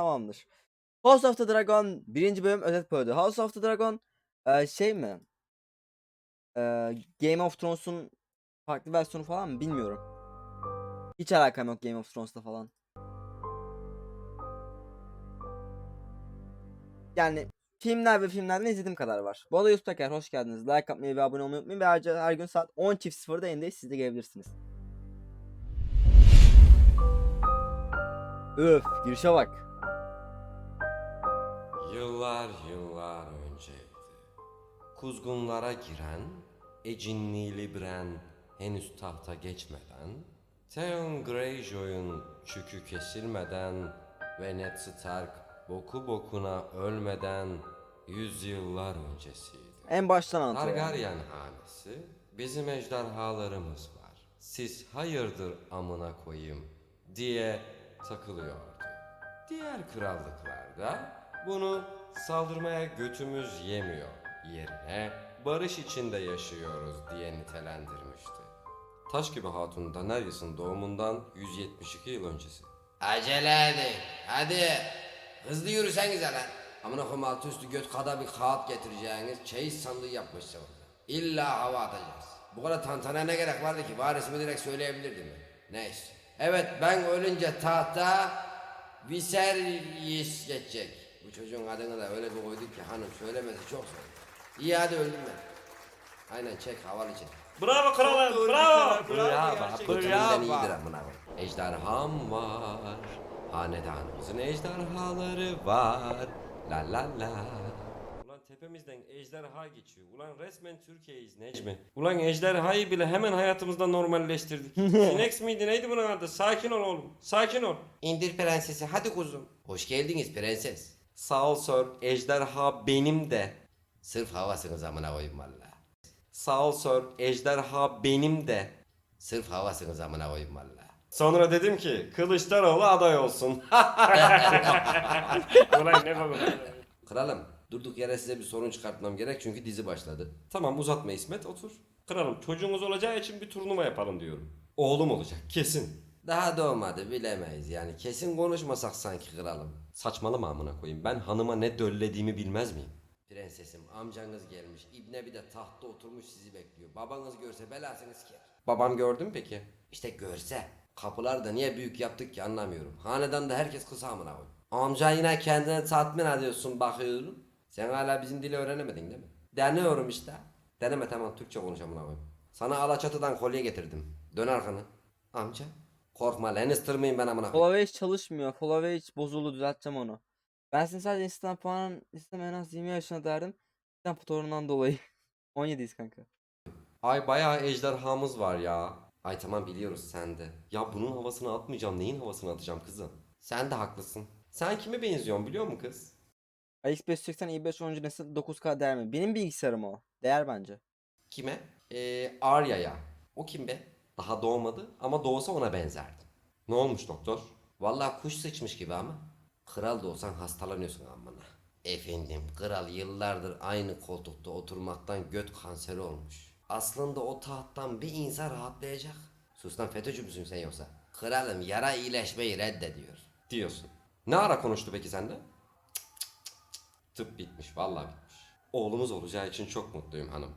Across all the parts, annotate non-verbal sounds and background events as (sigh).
Tamamdır. House of the Dragon birinci bölüm özet bölümü. House of the Dragon e, şey mi? E, Game of Thrones'un farklı versiyonu falan mı bilmiyorum. Hiç alakam yok Game of Thrones'ta falan. Yani filmler ve filmlerden izlediğim kadar var. Bu arada Yusuf Teker hoş geldiniz. Like atmayı ve abone olmayı unutmayın. Ve ayrıca her gün saat 10.00'da yayındayız. Siz de gelebilirsiniz. Öf girişe bak. Yıllar yıllar önceydi. Kuzgunlara giren, Ecinli Libren henüz tahta geçmeden, Theon Greyjoy'un çükü kesilmeden ve Ned Stark boku bokuna ölmeden yüzyıllar öncesiydi. En baştan anlatıyor. Targaryen hanesi, bizim ejderhalarımız var. Siz hayırdır amına koyayım diye takılıyordu. Diğer krallıklarda bunu saldırmaya götümüz yemiyor. Yerine barış içinde yaşıyoruz diye nitelendirmişti. Taş gibi hatun Daenerys'in doğumundan 172 yıl öncesi. Acele edin. Hadi. Hızlı yürüsenize lan. Amına koyayım altı üstü göt kadar bir kağıt getireceğiniz çeyiz sandığı yapmışsınız. İlla hava atacağız. Bu kadar tantana ne gerek vardı ki? Varisimi direkt söyleyebilirdim ben. Neyse. Evet ben ölünce tahta Viserys geçecek. Bu çocuğun adını da öyle bir koyduk ki hanım söylemesi çok zor. İyi hadi öldüm ben. Aynen çek havalı çek. Bravo kralım, bravo. Bravo, Kötümüzden iyidir amına koyayım. Ejderham var. Hanedanımızın ejderhaları var. La la la. Ulan tepemizden ejderha geçiyor. Ulan resmen Türkiye'yiz Necmi. Ulan ejderhayı bile hemen hayatımızda normalleştirdik. (laughs) Sinex miydi neydi bunun adı? Sakin ol oğlum. Sakin ol. İndir prensesi hadi kuzum. Hoş geldiniz prenses. Sağ ol sir. Ejderha benim de. Sırf havasınız amına koyayım valla. Sağ ol sir. Ejderha benim de. Sırf havasınız amına koyayım valla. Sonra dedim ki Kılıçdaroğlu aday olsun. (laughs) Ulan ne baba. Kralım durduk yere size bir sorun çıkartmam gerek çünkü dizi başladı. tamam uzatma İsmet otur. Kralım çocuğumuz olacağı için bir turnuva yapalım diyorum. Oğlum olacak kesin. Daha doğmadı bilemeyiz yani kesin konuşmasak sanki kralım. Saçmalama amına koyayım. Ben hanıma ne döllediğimi bilmez miyim? Prensesim amcanız gelmiş İbne bir de tahtta oturmuş sizi bekliyor. Babanız görse belasını siker. Babam gördü mü peki? İşte görse kapıları da niye büyük yaptık ki anlamıyorum. Hanedan da herkes kısa amına koyayım. Amca yine kendini tatmin ediyorsun bakıyorum. Sen hala bizim dili öğrenemedin değil mi? Deniyorum işte. Deneme tamam Türkçe konuş amına koyayım. Sana Alaçatı'dan kolye getirdim. Dön arkanı. Amca. Korkma Lannister mıyım ben amına koyayım? Follow çalışmıyor. Follow bozuldu düzelteceğim onu. Ben senin sadece Instagram puanın listem en az 20 yaşına derdim. Instagram fotoğrafından dolayı. (laughs) 17'yiz kanka. Ay bayağı ejderhamız var ya. Ay tamam biliyoruz sen de. Ya bunun havasını atmayacağım. Neyin havasını atacağım kızım? Sen de haklısın. Sen kime benziyorsun biliyor musun kız? iX580 i5 10. nesil 9K değer mi? Benim bilgisayarım o. Değer bence. Kime? Ee, Arya'ya. O kim be? Daha doğmadı ama doğsa ona benzerdi. Ne olmuş doktor? Vallahi kuş sıçmış gibi ama. Kral da olsan hastalanıyorsun amına. Efendim kral yıllardır aynı koltukta oturmaktan göt kanseri olmuş. Aslında o tahttan bir insan rahatlayacak. Sus lan FETÖ'cü müsün sen yoksa? Kralım yara iyileşmeyi reddediyor. Diyorsun. Ne ara konuştu peki sende? Cık, cık, cık. Tıp bitmiş vallahi bitmiş. Oğlumuz olacağı için çok mutluyum hanım.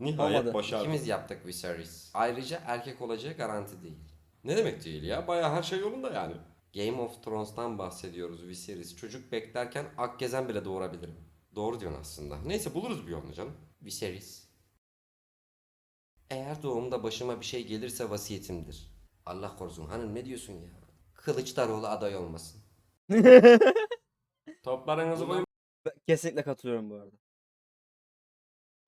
Nihayet Olmadı. başardık. İkimiz yaptık Viserys. Ayrıca erkek olacağı garanti değil. Ne demek değil ya? Baya her şey yolunda yani. Game of Thrones'tan bahsediyoruz Viserys. Çocuk beklerken ak gezen bile doğurabilirim. Doğru diyorsun aslında. Neyse buluruz bir yolunu canım. Viserys. Eğer doğumda başıma bir şey gelirse vasiyetimdir. Allah korusun hanım ne diyorsun ya? Kılıçdaroğlu aday olmasın. (laughs) Toplarınızı koyun. Kesinlikle katılıyorum bu arada.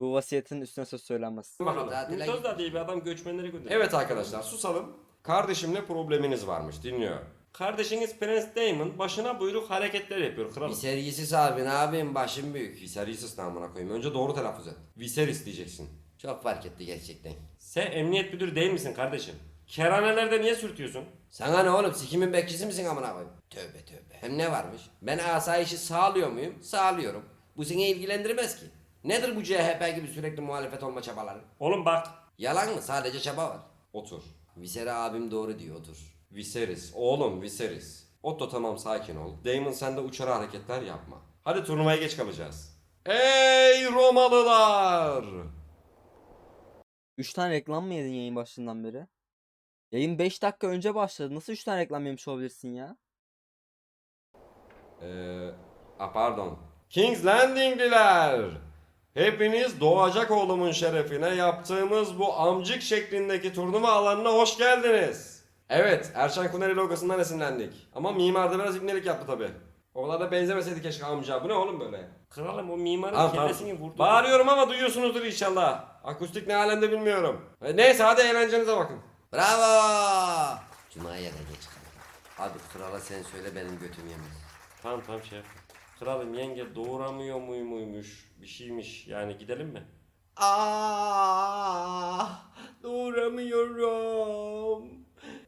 Bu vasiyetin üstüne söz söylenmez. Bakalım. Tatile Söz da değil bir adam göçmenleri gönderiyor. Evet arkadaşlar susalım. Kardeşimle probleminiz varmış dinliyor. Kardeşiniz Prens Daemon başına buyruk hareketler yapıyor kralım. Viserys abi ne yapayım başım büyük. Viserys namına koyayım. Önce doğru telaffuz et. Viserys diyeceksin. Çok fark etti gerçekten. Sen emniyet müdürü değil misin kardeşim? Kerhanelerde niye sürtüyorsun? Sana ne oğlum sikimin bekçisi misin amına koyayım? Tövbe tövbe. Hem ne varmış? Ben asayişi sağlıyor muyum? Sağlıyorum. Bu seni ilgilendirmez ki. Nedir bu CHP gibi sürekli muhalefet olma çabaları? Oğlum bak. Yalan mı? Sadece çaba var. Otur. Viseri abim doğru diyor otur. Viserys. Oğlum Viserys. Otto tamam sakin ol. Damon sen de uçarı hareketler yapma. Hadi turnuvaya geç kalacağız. Ey Romalılar! 3 tane reklam mı yedin yayın başından beri? Yayın 5 dakika önce başladı. Nasıl 3 tane reklam yemiş olabilirsin ya? Ee, ah pardon. King's Landing'liler. Hepiniz doğacak oğlumun şerefine yaptığımız bu amcık şeklindeki turnuva alanına hoş geldiniz. Evet, Erşen Kuneri logosundan esinlendik. Ama mimar da biraz ibnelik yaptı tabi. O kadar da benzemeseydi keşke amca. Bu ne oğlum böyle? Kralım o mimarın Tamam, tamam. kellesini vurdu. Bağırıyorum ama duyuyorsunuzdur inşallah. Akustik ne alemde bilmiyorum. E, Neyse hadi eğlencenize bakın. Bravo! Cuma'ya da geç kaldım. Abi krala sen söyle benim götüm yemez. Tamam tamam şey yap. Kralım yenge doğuramıyor muymuş bir şeymiş yani gidelim mi? Ah, doğuramıyorum.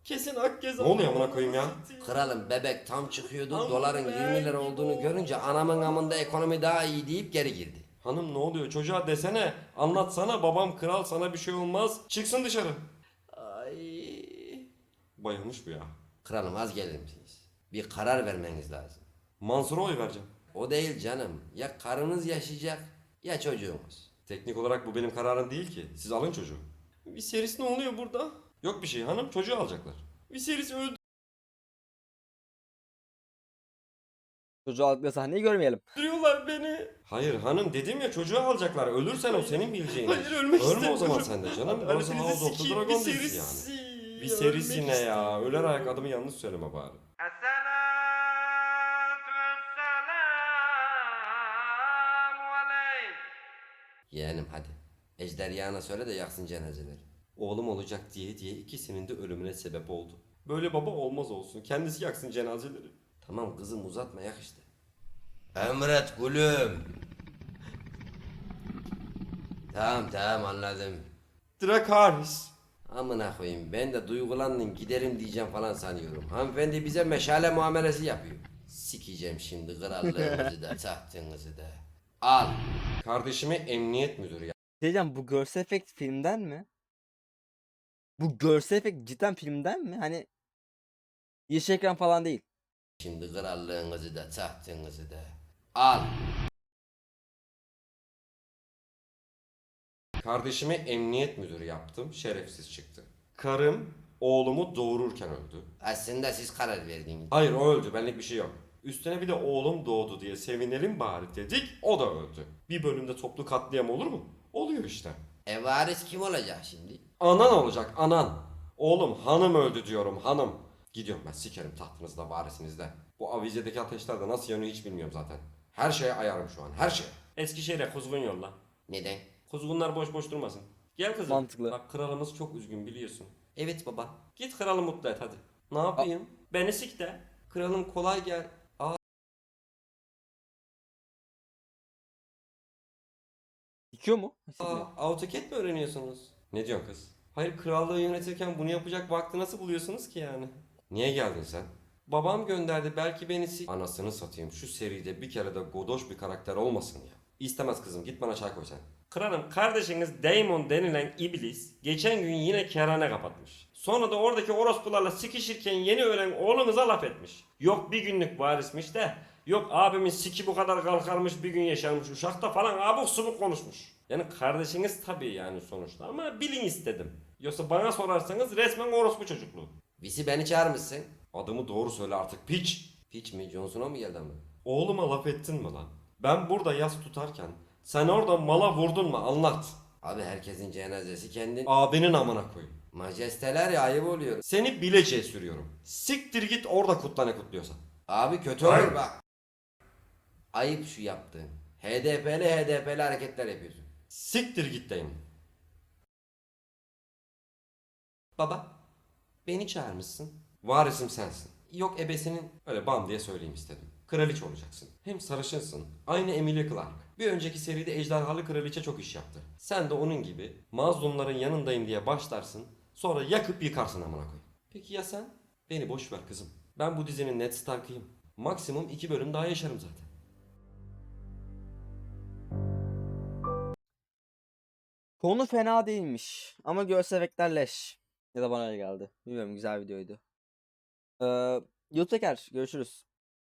Kesin Akgez Ne oluyor amına koyayım ya? Kralım bebek tam çıkıyordu. Doların 20 lira olduğunu görünce anamın amında ekonomi daha iyi deyip geri girdi. Hanım ne oluyor çocuğa desene. Anlatsana babam kral sana bir şey olmaz. Çıksın dışarı. Ay. Bayılmış bu ya. Kralım az gelir misiniz? Bir karar vermeniz lazım. Mansur'a oy vereceğim. O değil canım. Ya karınız yaşayacak ya çocuğunuz. Teknik olarak bu benim kararım değil ki. Siz alın çocuğu. Viserys ne oluyor burada? Yok bir şey hanım çocuğu alacaklar. Viserys Çocuğu aldıkları sahneyi görmeyelim. öldürüyorlar beni. Hayır hanım dedim ya çocuğu alacaklar. Ölürsen o senin bileceğin. Hayır, iş. ölmek Ölme o zaman istemiyorum. sen de canım. Burası House of the Dragon dizisi yani. Viserys ne ya? Öler ayak adımı yanlış söyleme bari. Yeğenim hadi. Ejderhana söyle de yaksın cenazeleri. Oğlum olacak diye diye ikisinin de ölümüne sebep oldu. Böyle baba olmaz olsun. Kendisi yaksın cenazeleri. Tamam kızım uzatma yak işte. Emret gülüm. Tamam tamam anladım. Dracarys. Amına koyayım ben de duygulandın giderim diyeceğim falan sanıyorum. Hanımefendi bize meşale muamelesi yapıyor. Sikeceğim şimdi krallığımızı da (laughs) tahtınızı da. Al. Kardeşimi emniyet müdürü ya. Şey Diyeceğim bu görsel efekt filmden mi? Bu görsel efekt cidden filmden mi? Hani yeşil ekran falan değil. Şimdi krallığınızı da tahtınızı da. Al. Kardeşimi emniyet müdürü yaptım. Şerefsiz çıktı. Karım oğlumu doğururken öldü. Aslında siz karar verdiniz. Hayır o öldü. Benlik bir şey yok. Üstüne bir de oğlum doğdu diye sevinelim bari dedik. O da öldü. Bir bölümde toplu katliam olur mu? Oluyor işte. E varis kim olacak şimdi? Anan olacak anan. Oğlum hanım öldü diyorum hanım. Gidiyorum ben sikerim tahtınızda varisinizde. Bu avizedeki ateşler de nasıl yanıyor hiç bilmiyorum zaten. Her şeye ayarım şu an her şeye. Eskişehir'e kuzgun yolla. Neden? Kuzgunlar boş boş durmasın. Gel kızım. Mantıklı. Bak kralımız çok üzgün biliyorsun. Evet baba. Git kralı mutlu et hadi. Ne yapayım? Beni sik de. Kralım kolay gel. Dikiyor mu? Aa, AutoCAD mi öğreniyorsunuz? Ne diyorsun kız? Hayır krallığı yönetirken bunu yapacak vakti nasıl buluyorsunuz ki yani? Niye geldin sen? Babam gönderdi belki beni si... Anasını satayım şu seride bir kere de godoş bir karakter olmasın ya. İstemez kızım git bana çay koy sen. Kralım kardeşiniz Daemon denilen iblis geçen gün yine kerane kapatmış. Sonra da oradaki orospularla sikişirken yeni ölen oğlunuza laf etmiş. Yok bir günlük varismiş de yok abimin siki bu kadar kalkarmış bir gün yaşarmış uşakta falan abuk subuk konuşmuş. Yani kardeşiniz tabii yani sonuçta ama bilin istedim. Yoksa bana sorarsanız resmen orospu çocukluğu. Visi beni çağırmışsın. Adımı doğru söyle artık piç. Piç mi Johnson'a mı geldi ama? Oğluma laf ettin mi lan? Ben burada yas tutarken sen orada mala vurdun mu anlat. Abi herkesin cenazesi kendin. Abinin amına koy. Majesteler ya ayıp oluyor. Seni bileceğe sürüyorum. Siktir git orada kutla ne kutluyorsan. Abi kötü olur bak. Ayıp şu yaptığın. HDP'li HDP'li hareketler yapıyorsun. Siktir git deyim. Baba, beni çağırmışsın. Varisim sensin. Yok ebesinin öyle bam diye söyleyeyim istedim. Kraliçe olacaksın. Hem sarışınsın. Aynı Emilia Clarke. Bir önceki seride ejderhalı kraliçe çok iş yaptı. Sen de onun gibi mazlumların yanındayım diye başlarsın. Sonra yakıp yıkarsın amına koy. Peki ya sen? Beni boş ver kızım. Ben bu dizinin Ned Stark'ıyım. Maksimum iki bölüm daha yaşarım zaten. Konu fena değilmiş. Ama görsel efektler leş. Ya da bana öyle geldi. Bilmiyorum güzel videoydu. Ee, Yurtteker görüşürüz.